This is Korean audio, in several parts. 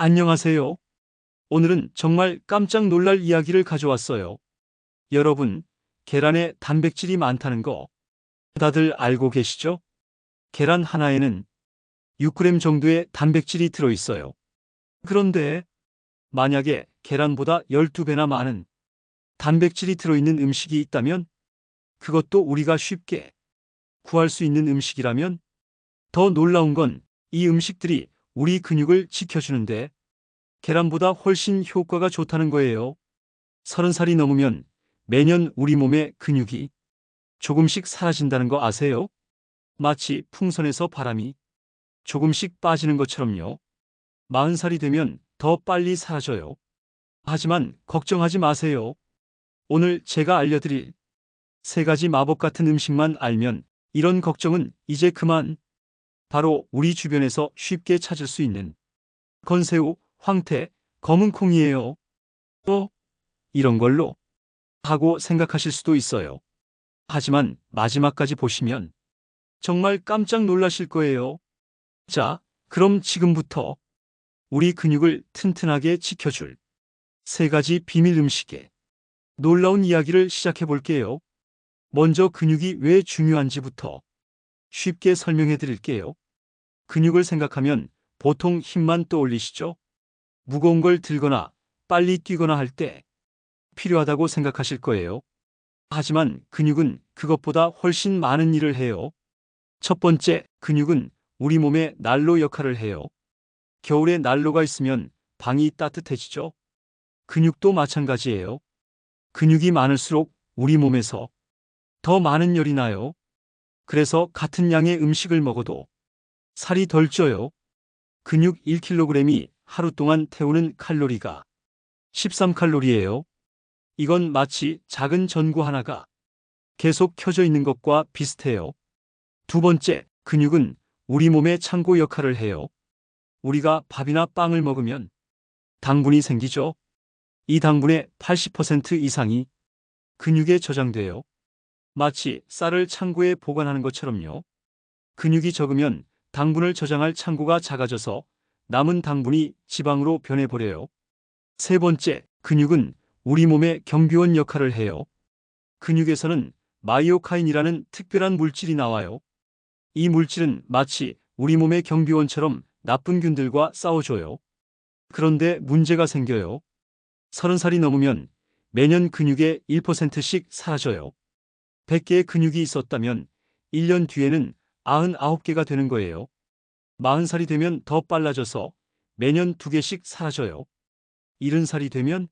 안녕하세요. 오늘은 정말 깜짝 놀랄 이야기를 가져왔어요. 여러분, 계란에 단백질이 많다는 거 다들 알고 계시죠? 계란 하나에는 6g 정도의 단백질이 들어있어요. 그런데 만약에 계란보다 12배나 많은 단백질이 들어있는 음식이 있다면 그것도 우리가 쉽게 구할 수 있는 음식이라면 더 놀라운 건 이 음식들이 우리 근육을 지켜주는데 계란보다 훨씬 효과가 좋다는 거예요. 서른 살이 넘으면 매년 우리 몸의 근육이 조금씩 사라진다는 거 아세요? 마치 풍선에서 바람이 조금씩 빠지는 것처럼요. 마흔 살이 되면 더 빨리 사라져요. 하지만 걱정하지 마세요. 오늘 제가 알려드릴 세 가지 마법 같은 음식만 알면 이런 걱정은 이제 그만. 바로 우리 주변에서 쉽게 찾을 수 있는 건새우, 황태, 검은 콩이에요. 또 이런 걸로 하고 생각하실 수도 있어요. 하지만 마지막까지 보시면 정말 깜짝 놀라실 거예요. 자, 그럼 지금부터 우리 근육을 튼튼하게 지켜줄 세 가지 비밀 음식의 놀라운 이야기를 시작해 볼게요. 먼저 근육이 왜 중요한지부터 쉽게 설명해 드릴게요. 근육을 생각하면 보통 힘만 떠올리시죠? 무거운 걸 들거나 빨리 뛰거나 할 때 필요하다고 생각하실 거예요. 하지만 근육은 그것보다 훨씬 많은 일을 해요. 첫 번째, 근육은 우리 몸의 난로 역할을 해요. 겨울에 난로가 있으면 방이 따뜻해지죠? 근육도 마찬가지예요. 근육이 많을수록 우리 몸에서 더 많은 열이 나요. 그래서 같은 양의 음식을 먹어도 살이 덜 쪄요. 근육 1kg이 하루 동안 태우는 칼로리가 13칼로리예요. 이건 마치 작은 전구 하나가 계속 켜져 있는 것과 비슷해요. 두 번째, 근육은 우리 몸의 창고 역할을 해요. 우리가 밥이나 빵을 먹으면 당분이 생기죠. 이 당분의 80% 이상이 근육에 저장돼요. 마치 쌀을 창고에 보관하는 것처럼요. 근육이 적으면 당분을 저장할 창고가 작아져서 남은 당분이 지방으로 변해버려요. 세 번째, 근육은 우리 몸의 경비원 역할을 해요. 근육에서는 마이오카인이라는 특별한 물질이 나와요. 이 물질은 마치 우리 몸의 경비원처럼 나쁜 균들과 싸워줘요. 그런데 문제가 생겨요. 서른 살이 넘으면 매년 근육의 1%씩 사라져요. 100개의 근육이 있었다면 1년 뒤에는 99개가 되는 거예요. 40살이 되면 더 빨라져서 매년 2개씩 사라져요. 70살이 되면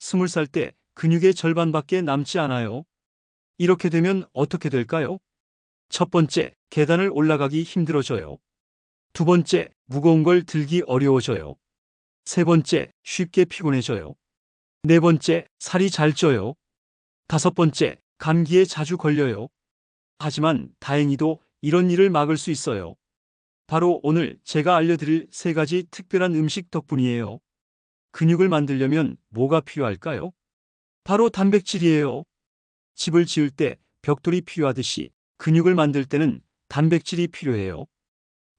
20살 때 근육의 절반밖에 남지 않아요. 이렇게 되면 어떻게 될까요? 첫 번째, 계단을 올라가기 힘들어져요. 두 번째, 무거운 걸 들기 어려워져요. 세 번째, 쉽게 피곤해져요. 네 번째, 살이 잘 쪄요. 다섯 번째, 감기에 자주 걸려요. 하지만 다행히도 이런 일을 막을 수 있어요. 바로 오늘 제가 알려드릴 세 가지 특별한 음식 덕분이에요. 근육을 만들려면 뭐가 필요할까요? 바로 단백질이에요. 집을 지을 때 벽돌이 필요하듯이 근육을 만들 때는 단백질이 필요해요.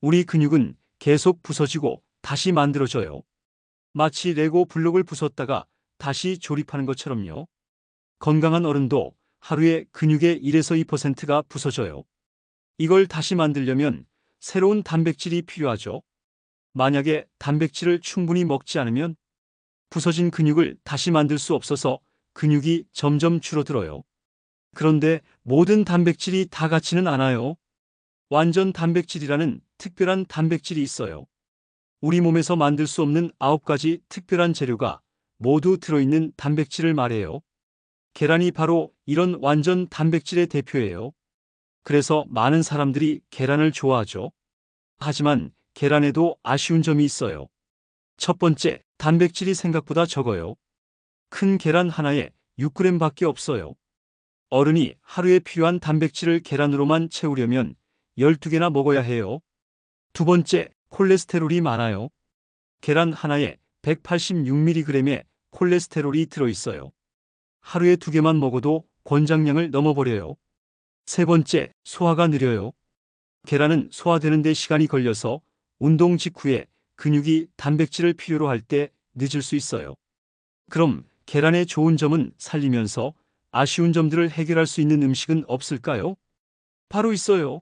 우리 근육은 계속 부서지고 다시 만들어져요. 마치 레고 블록을 부쉈다가 다시 조립하는 것처럼요. 건강한 어른도 하루에 근육의 1에서 2%가 부서져요. 이걸 다시 만들려면 새로운 단백질이 필요하죠. 만약에 단백질을 충분히 먹지 않으면 부서진 근육을 다시 만들 수 없어서 근육이 점점 줄어들어요. 그런데 모든 단백질이 다 같지는 않아요. 완전 단백질이라는 특별한 단백질이 있어요. 우리 몸에서 만들 수 없는 9가지 특별한 재료가 모두 들어있는 단백질을 말해요. 계란이 바로 이런 완전 단백질의 대표예요. 그래서 많은 사람들이 계란을 좋아하죠. 하지만 계란에도 아쉬운 점이 있어요. 첫 번째, 단백질이 생각보다 적어요. 큰 계란 하나에 6g 밖에 없어요. 어른이 하루에 필요한 단백질을 계란으로만 채우려면 12개나 먹어야 해요. 두 번째, 콜레스테롤이 많아요. 계란 하나에 186mg의 콜레스테롤이 들어있어요. 하루에 두 개만 먹어도 권장량을 넘어버려요. 세 번째, 소화가 느려요. 계란은 소화되는데 시간이 걸려서 운동 직후에 근육이 단백질을 필요로 할 때 늦을 수 있어요. 그럼 계란의 좋은 점은 살리면서 아쉬운 점들을 해결할 수 있는 음식은 없을까요? 바로 있어요.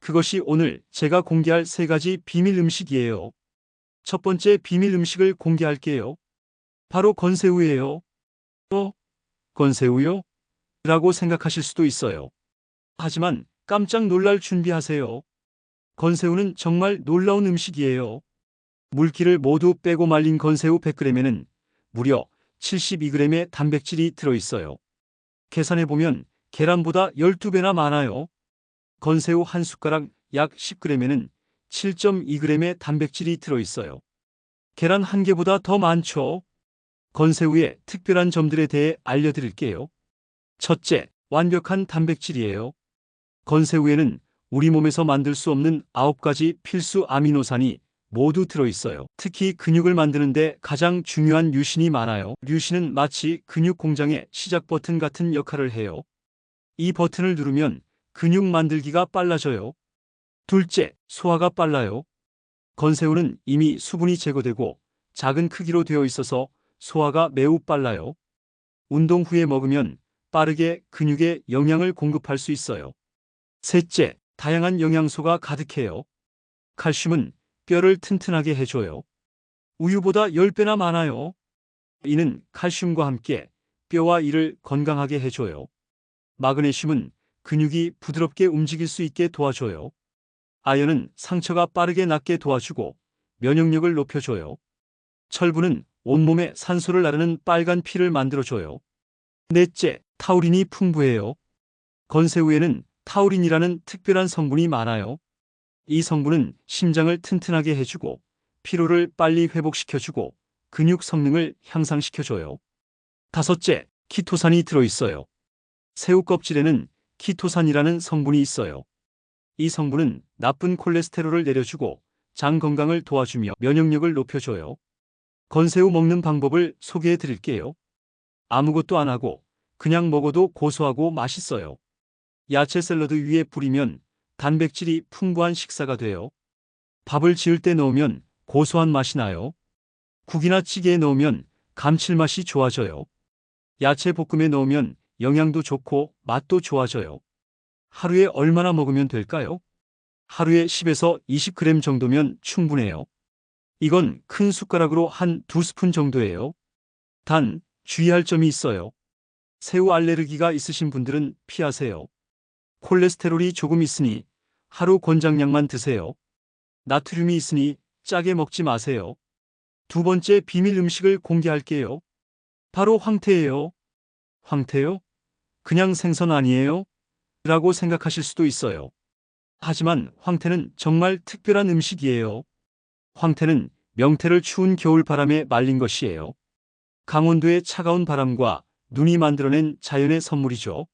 그것이 오늘 제가 공개할 세 가지 비밀 음식이에요. 첫 번째 비밀 음식을 공개할게요. 바로 건새우예요. 어? 건새우요? 라고 생각하실 수도 있어요. 하지만 깜짝 놀랄 준비하세요. 건새우는 정말 놀라운 음식이에요. 물기를 모두 빼고 말린 건새우 100g에는 무려 72g의 단백질이 들어있어요. 계산해보면 계란보다 12배나 많아요. 건새우 한 숟가락 약 10g에는 7.2g의 단백질이 들어있어요. 계란 한 개보다 더 많죠. 건새우의 특별한 점들에 대해 알려드릴게요. 첫째, 완벽한 단백질이에요. 건새우에는 우리 몸에서 만들 수 없는 9가지 필수 아미노산이 모두 들어있어요. 특히 근육을 만드는데 가장 중요한 류신이 많아요. 류신은 마치 근육 공장의 시작 버튼 같은 역할을 해요. 이 버튼을 누르면 근육 만들기가 빨라져요. 둘째, 소화가 빨라요. 건새우는 이미 수분이 제거되고 작은 크기로 되어 있어서 소화가 매우 빨라요. 운동 후에 먹으면 빠르게 근육에 영양을 공급할 수 있어요. 셋째, 다양한 영양소가 가득해요. 칼슘은 뼈를 튼튼하게 해줘요. 우유보다 10배나 많아요. 이는 칼슘과 함께 뼈와 이를 건강하게 해줘요. 마그네슘은 근육이 부드럽게 움직일 수 있게 도와줘요. 아연은 상처가 빠르게 낫게 도와주고 면역력을 높여줘요. 철분은 온몸에 산소를 나르는 빨간 피를 만들어줘요. 넷째, 타우린이 풍부해요. 건새우에는 타우린이라는 특별한 성분이 많아요. 이 성분은 심장을 튼튼하게 해주고 피로를 빨리 회복시켜주고 근육 성능을 향상시켜줘요. 다섯째, 키토산이 들어있어요. 새우 껍질에는 키토산이라는 성분이 있어요. 이 성분은 나쁜 콜레스테롤을 내려주고 장 건강을 도와주며 면역력을 높여줘요. 건새우 먹는 방법을 소개해 드릴게요. 아무것도 안 하고 그냥 먹어도 고소하고 맛있어요. 야채 샐러드 위에 뿌리면 단백질이 풍부한 식사가 돼요. 밥을 지을 때 넣으면 고소한 맛이 나요. 국이나 찌개에 넣으면 감칠맛이 좋아져요. 야채 볶음에 넣으면 영양도 좋고 맛도 좋아져요. 하루에 얼마나 먹으면 될까요? 하루에 10에서 20g 정도면 충분해요. 이건 큰 숟가락으로 한 두 스푼 정도예요. 단, 주의할 점이 있어요. 새우 알레르기가 있으신 분들은 피하세요. 콜레스테롤이 조금 있으니 하루 권장량만 드세요. 나트륨이 있으니 짜게 먹지 마세요. 두 번째 비밀 음식을 공개할게요. 바로 황태예요. 황태요? 그냥 생선 아니에요? 라고 생각하실 수도 있어요. 하지만 황태는 정말 특별한 음식이에요. 황태는 명태를 추운 겨울 바람에 말린 것이에요. 강원도의 차가운 바람과 눈이 만들어낸 자연의 선물이죠.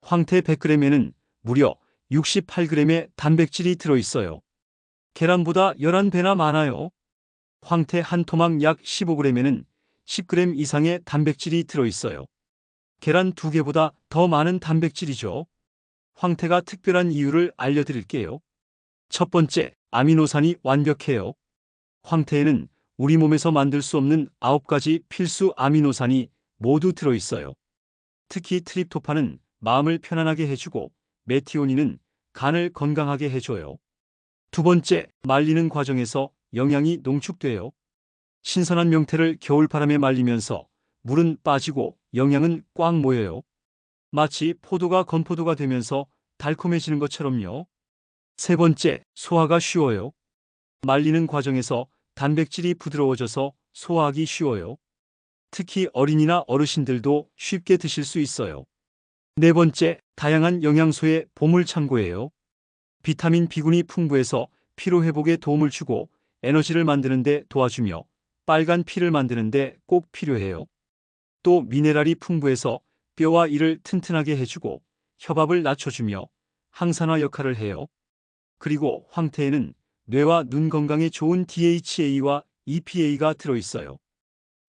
황태 100g에는 무려 68g의 단백질이 들어있어요. 계란보다 11배나 많아요. 황태 한 토막 약 15g에는 10g 이상의 단백질이 들어있어요. 계란 두 개보다 더 많은 단백질이죠. 황태가 특별한 이유를 알려드릴게요. 첫 번째, 아미노산이 완벽해요. 황태에는 우리 몸에서 만들 수 없는 9가지 필수 아미노산이 모두 들어있어요. 특히 트립토판은 마음을 편안하게 해주고 메티오닌은 간을 건강하게 해줘요. 두 번째, 말리는 과정에서 영양이 농축돼요. 신선한 명태를 겨울바람에 말리면서 물은 빠지고 영양은 꽉 모여요. 마치 포도가 건포도가 되면서 달콤해지는 것처럼요. 세 번째, 소화가 쉬워요. 말리는 과정에서 단백질이 부드러워져서 소화하기 쉬워요. 특히 어린이나 어르신들도 쉽게 드실 수 있어요. 네 번째, 다양한 영양소의 보물 창고예요. 비타민 B군이 풍부해서 피로 회복에 도움을 주고 에너지를 만드는데 도와주며 빨간 피를 만드는데 꼭 필요해요. 또 미네랄이 풍부해서 뼈와 이를 튼튼하게 해주고 협압을 낮춰주며 항산화 역할을 해요. 그리고 황태에는 뇌와 눈 건강에 좋은 DHA와 EPA가 들어있어요.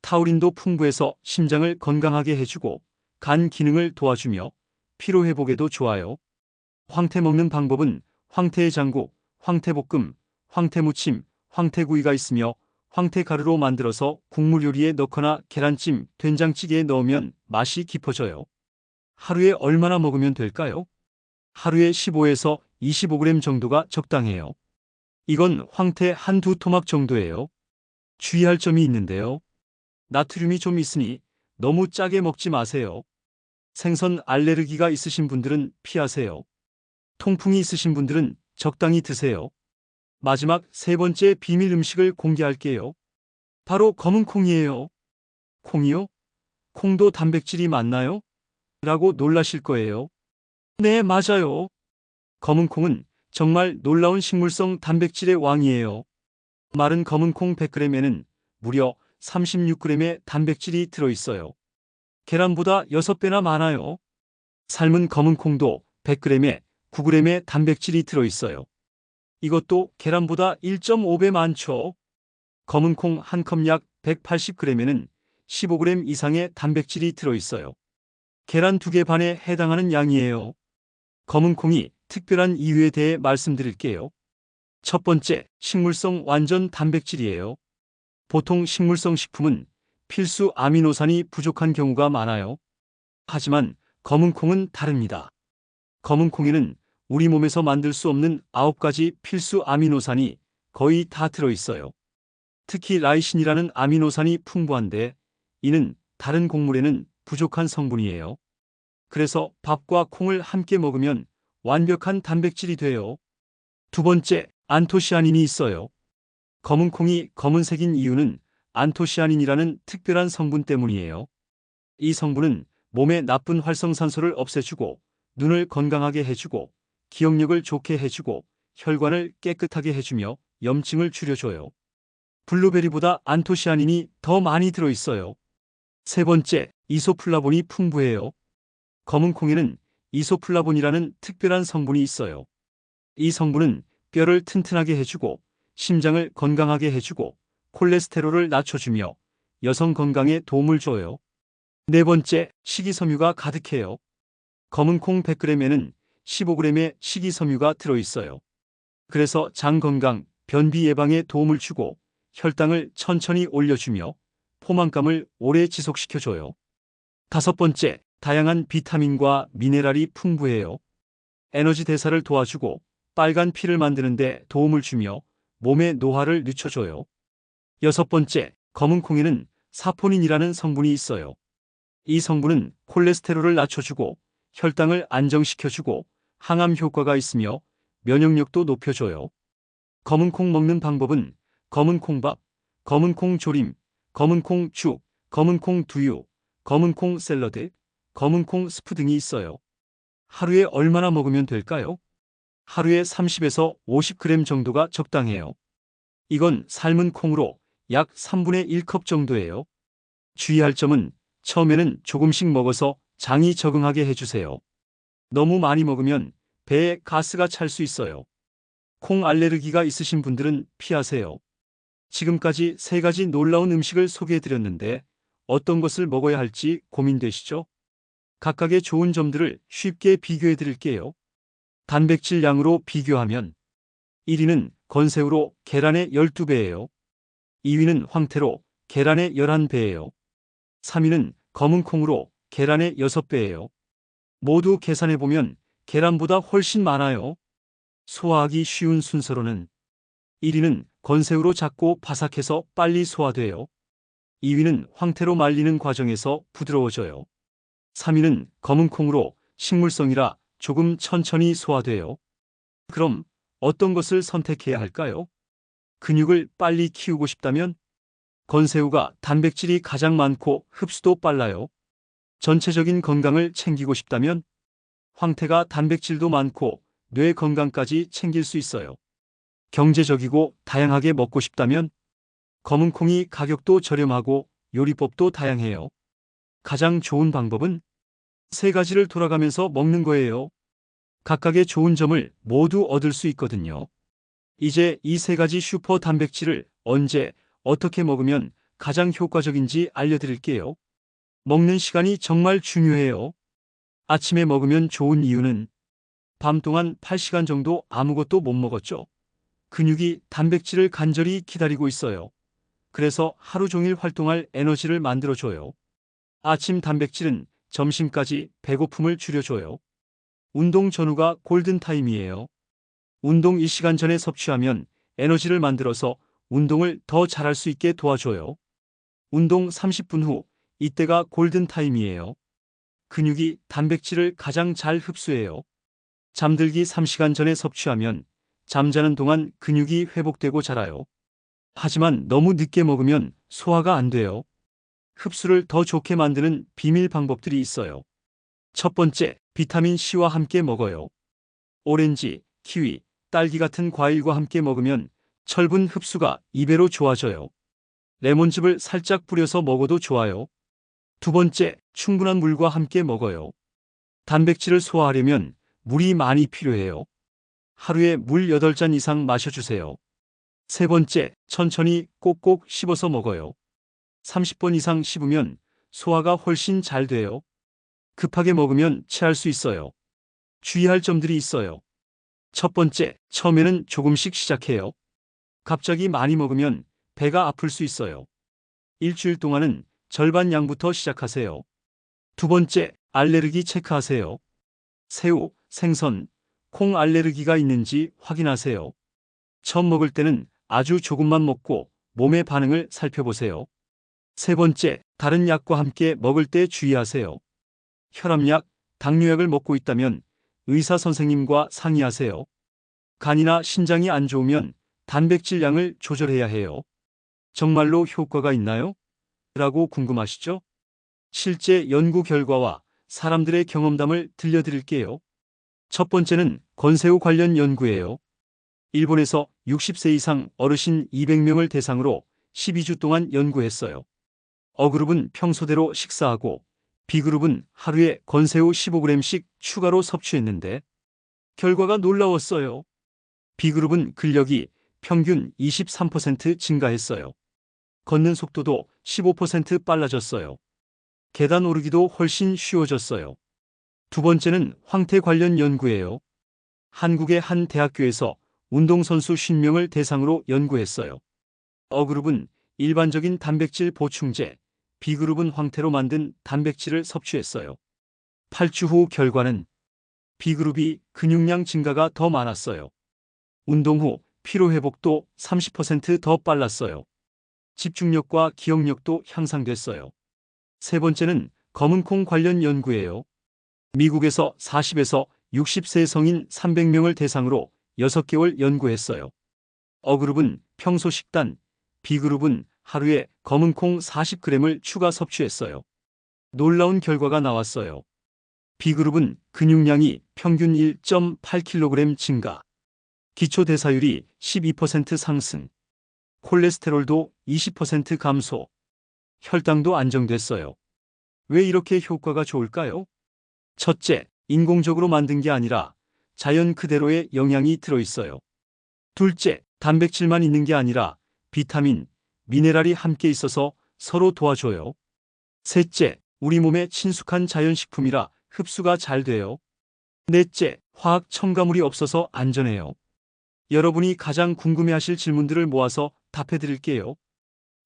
타우린도 풍부해서 심장을 건강하게 해주고 간 기능을 도와주며 피로 회복에도 좋아요. 황태 먹는 방법은 황태의 장국, 황태볶음, 황태무침, 황태구이가 있으며 황태가루로 만들어서 국물 요리에 넣거나 계란찜, 된장찌개에 넣으면 맛이 깊어져요. 하루에 얼마나 먹으면 될까요? 하루에 15에서 25g 정도가 적당해요. 이건 황태 한두 토막 정도예요. 주의할 점이 있는데요. 나트륨이 좀 있으니 너무 짜게 먹지 마세요. 생선 알레르기가 있으신 분들은 피하세요. 통풍이 있으신 분들은 적당히 드세요. 마지막 세 번째 비밀 음식을 공개할게요. 바로 검은 콩이에요. 콩이요? 콩도 단백질이 많나요? 라고 놀라실 거예요. 네, 맞아요. 검은 콩은 정말 놀라운 식물성 단백질의 왕이에요. 마른 검은 콩 100g에는 무려 36g의 단백질이 들어있어요. 계란보다 6배나 많아요. 삶은 검은 콩도 100g에 9g의 단백질이 들어있어요. 이것도 계란보다 1.5배 많죠. 검은 콩 한 컵 약 180g에는 15g 이상의 단백질이 들어있어요. 계란 두개 반에 해당하는 양이에요. 검은 콩이 특별한 이유에 대해 말씀드릴게요. 첫 번째, 식물성 완전 단백질이에요. 보통 식물성 식품은 필수 아미노산이 부족한 경우가 많아요. 하지만 검은 콩은 다릅니다. 검은 콩에는 우리 몸에서 만들 수 없는 9가지 필수 아미노산이 거의 다 들어있어요. 특히 라이신이라는 아미노산이 풍부한데 이는 다른 곡물에는 부족한 성분이에요. 그래서 밥과 콩을 함께 먹으면 완벽한 단백질이 돼요. 두 번째, 안토시아닌이 있어요. 검은 콩이 검은색인 이유는 안토시아닌이라는 특별한 성분 때문이에요. 이 성분은 몸의 나쁜 활성산소를 없애주고 눈을 건강하게 해주고 기억력을 좋게 해주고 혈관을 깨끗하게 해주며 염증을 줄여줘요. 블루베리보다 안토시아닌이 더 많이 들어있어요. 세 번째, 이소플라본이 풍부해요. 검은 콩에는 이소플라본이라는 특별한 성분이 있어요. 이 성분은 뼈를 튼튼하게 해주고 심장을 건강하게 해주고 콜레스테롤을 낮춰주며 여성 건강에 도움을 줘요. 네 번째, 식이섬유가 가득해요. 검은 콩 100g에는 15g의 식이섬유가 들어있어요. 그래서 장 건강, 변비 예방에 도움을 주고 혈당을 천천히 올려주며 포만감을 오래 지속시켜줘요. 다섯 번째, 다양한 비타민과 미네랄이 풍부해요. 에너지 대사를 도와주고 빨간 피를 만드는 데 도움을 주며 몸의 노화를 늦춰줘요. 여섯 번째, 검은 콩에는 사포닌이라는 성분이 있어요. 이 성분은 콜레스테롤을 낮춰주고 혈당을 안정시켜주고 항암 효과가 있으며 면역력도 높여줘요. 검은 콩 먹는 방법은 검은 콩밥, 검은 콩 조림, 검은 콩 죽, 검은 콩 두유, 검은 콩 샐러드, 검은 콩 스프 등이 있어요. 하루에 얼마나 먹으면 될까요? 하루에 30에서 50g 정도가 적당해요. 이건 삶은 콩으로 약 3분의 1컵 정도예요. 주의할 점은 처음에는 조금씩 먹어서 장이 적응하게 해주세요. 너무 많이 먹으면 배에 가스가 찰 수 있어요. 콩 알레르기가 있으신 분들은 피하세요. 지금까지 세 가지 놀라운 음식을 소개해드렸는데 어떤 것을 먹어야 할지 고민되시죠? 각각의 좋은 점들을 쉽게 비교해 드릴게요. 단백질 양으로 비교하면 1위는 건새우로 계란의 12배예요. 2위는 황태로 계란의 11배예요. 3위는 검은 콩으로 계란의 6배예요. 모두 계산해보면 계란보다 훨씬 많아요. 소화하기 쉬운 순서로는 1위는 건새우로 작고 바삭해서 빨리 소화돼요. 2위는 황태로 말리는 과정에서 부드러워져요. 3위는 검은 콩으로 식물성이라 조금 천천히 소화돼요. 그럼 어떤 것을 선택해야 할까요? 근육을 빨리 키우고 싶다면 건새우가 단백질이 가장 많고 흡수도 빨라요. 전체적인 건강을 챙기고 싶다면 황태가 단백질도 많고 뇌 건강까지 챙길 수 있어요. 경제적이고 다양하게 먹고 싶다면 검은 콩이 가격도 저렴하고 요리법도 다양해요. 가장 좋은 방법은 세 가지를 돌아가면서 먹는 거예요. 각각의 좋은 점을 모두 얻을 수 있거든요. 이제 이 세 가지 슈퍼 단백질을 언제, 어떻게 먹으면 가장 효과적인지 알려드릴게요. 먹는 시간이 정말 중요해요. 아침에 먹으면 좋은 이유는 밤 동안 8시간 정도 아무것도 못 먹었죠. 근육이 단백질을 간절히 기다리고 있어요. 그래서 하루 종일 활동할 에너지를 만들어줘요. 아침 단백질은 점심까지 배고픔을 줄여줘요. 운동 전후가 골든타임이에요. 운동 1시간 전에 섭취하면 에너지를 만들어서 운동을 더 잘할 수 있게 도와줘요. 운동 30분 후, 이때가 골든타임이에요. 근육이 단백질을 가장 잘 흡수해요. 잠들기 3시간 전에 섭취하면 잠자는 동안 근육이 회복되고 자라요. 하지만 너무 늦게 먹으면 소화가 안 돼요. 흡수를 더 좋게 만드는 비밀 방법들이 있어요. 첫 번째, 비타민 C와 함께 먹어요. 오렌지, 키위, 딸기 같은 과일과 함께 먹으면 철분 흡수가 2배로 좋아져요. 레몬즙을 살짝 뿌려서 먹어도 좋아요. 두 번째, 충분한 물과 함께 먹어요. 단백질을 소화하려면 물이 많이 필요해요. 하루에 물 8잔 이상 마셔주세요. 세 번째, 천천히 꼭꼭 씹어서 먹어요. 30번 이상 씹으면 소화가 훨씬 잘 돼요. 급하게 먹으면 체할 수 있어요. 주의할 점들이 있어요. 첫 번째, 처음에는 조금씩 시작해요. 갑자기 많이 먹으면 배가 아플 수 있어요. 일주일 동안은 절반 양부터 시작하세요. 두 번째, 알레르기 체크하세요. 새우, 생선, 콩 알레르기가 있는지 확인하세요. 처음 먹을 때는 아주 조금만 먹고 몸의 반응을 살펴보세요. 세 번째, 다른 약과 함께 먹을 때 주의하세요. 혈압약, 당뇨약을 먹고 있다면 의사 선생님과 상의하세요. 간이나 신장이 안 좋으면 단백질 양을 조절해야 해요. 정말로 효과가 있나요? 라고 궁금하시죠? 실제 연구 결과와 사람들의 경험담을 들려드릴게요. 첫 번째는 건새우 관련 연구예요. 일본에서 60세 이상 어르신 200명을 대상으로 12주 동안 연구했어요. 어그룹은 평소대로 식사하고 B그룹은 하루에 건새우 15g씩 추가로 섭취했는데 결과가 놀라웠어요. B그룹은 근력이 평균 23% 증가했어요. 걷는 속도도 15% 빨라졌어요. 계단 오르기도 훨씬 쉬워졌어요. 두 번째는 황태 관련 연구예요. 한국의 한 대학교에서 운동선수 50명을 대상으로 연구했어요. 어그룹은 일반적인 단백질 보충제, B그룹은 황태로 만든 단백질을 섭취했어요. 8주 후 결과는 B그룹이 근육량 증가가 더 많았어요. 운동 후 피로회복도 30%더 빨랐어요. 집중력과 기억력도 향상됐어요. 세 번째는 검은콩 관련 연구예요. 미국에서 40에서 60세 성인 300명을 대상으로 6개월 연구했어요. 어그룹은 평소 식단, B그룹은 하루에 검은 콩 40g을 추가 섭취했어요. 놀라운 결과가 나왔어요. B그룹은 근육량이 평균 1.8kg 증가, 기초 대사율이 12% 상승, 콜레스테롤도 20% 감소, 혈당도 안정됐어요. 왜 이렇게 효과가 좋을까요? 첫째, 인공적으로 만든 게 아니라 자연 그대로의 영양이 들어있어요. 둘째, 단백질만 있는 게 아니라 비타민, 미네랄이 함께 있어서 서로 도와줘요. 셋째, 우리 몸에 친숙한 자연식품이라 흡수가 잘 돼요. 넷째, 화학 첨가물이 없어서 안전해요. 여러분이 가장 궁금해하실 질문들을 모아서 답해 드릴게요.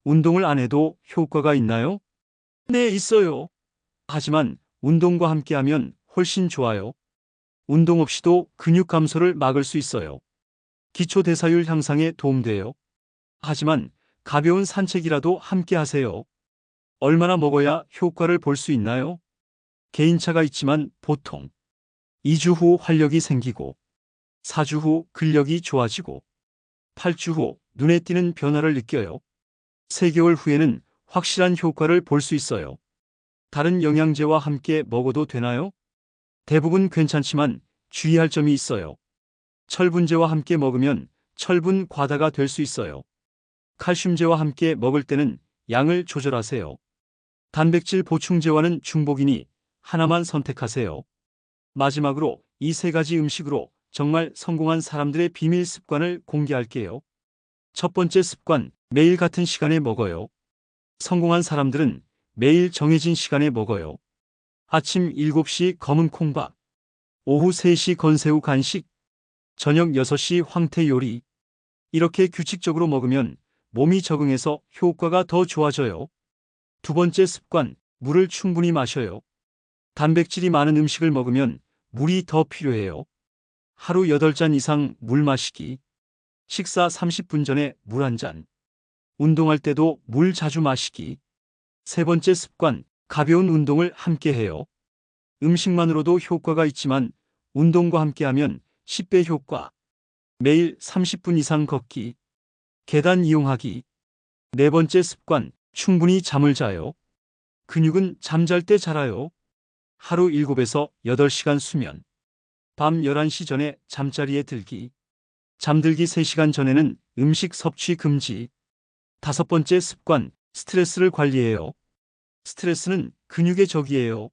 운동을 안 해도 효과가 있나요? 네, 있어요. 하지만 운동과 함께하면 훨씬 좋아요. 운동 없이도 근육 감소를 막을 수 있어요. 기초 대사율 향상에 도움돼요. 하지만 가벼운 산책이라도 함께 하세요. 얼마나 먹어야 효과를 볼 수 있나요? 개인차가 있지만 보통 2주 후 활력이 생기고 4주 후 근력이 좋아지고 8주 후 눈에 띄는 변화를 느껴요. 3개월 후에는 확실한 효과를 볼 수 있어요. 다른 영양제와 함께 먹어도 되나요? 대부분 괜찮지만 주의할 점이 있어요. 철분제와 함께 먹으면 철분 과다가 될 수 있어요. 칼슘제와 함께 먹을 때는 양을 조절하세요. 단백질 보충제와는 중복이니 하나만 선택하세요. 마지막으로 이 세 가지 음식으로 정말 성공한 사람들의 비밀 습관을 공개할게요. 첫 번째 습관, 매일 같은 시간에 먹어요. 성공한 사람들은 매일 정해진 시간에 먹어요. 아침 7시 검은 콩밥, 오후 3시 건새우 간식, 저녁 6시 황태 요리. 이렇게 규칙적으로 먹으면 몸이 적응해서 효과가 더 좋아져요. 두 번째 습관, 물을 충분히 마셔요. 단백질이 많은 음식을 먹으면 물이 더 필요해요. 하루 8잔 이상 물 마시기. 식사 30분 전에 물 한 잔. 운동할 때도 물 자주 마시기. 세 번째 습관, 가벼운 운동을 함께 해요. 음식만으로도 효과가 있지만 운동과 함께하면 10배 효과. 매일 30분 이상 걷기. 계단 이용하기. 네 번째 습관, 충분히 잠을 자요. 근육은 잠잘 때 자라요. 하루 7에서 8시간 수면. 밤 11시 전에 잠자리에 들기. 잠들기 3시간 전에는 음식 섭취 금지. 다섯 번째 습관, 스트레스를 관리해요. 스트레스는 근육의 적이에요.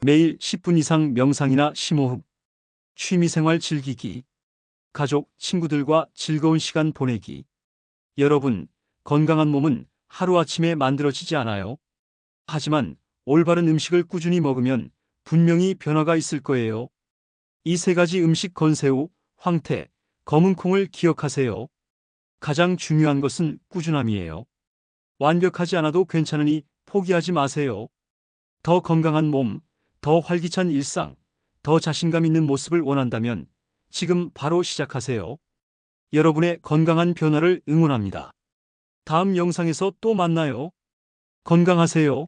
매일 10분 이상 명상이나 심호흡, 취미생활 즐기기, 가족, 친구들과 즐거운 시간 보내기. 여러분, 건강한 몸은 하루아침에 만들어지지 않아요. 하지만 올바른 음식을 꾸준히 먹으면 분명히 변화가 있을 거예요. 이 세 가지 음식 건새우, 황태, 검은콩을 기억하세요. 가장 중요한 것은 꾸준함이에요. 완벽하지 않아도 괜찮으니 포기하지 마세요. 더 건강한 몸, 더 활기찬 일상, 더 자신감 있는 모습을 원한다면 지금 바로 시작하세요. 여러분의 건강한 변화를 응원합니다. 다음 영상에서 또 만나요. 건강하세요.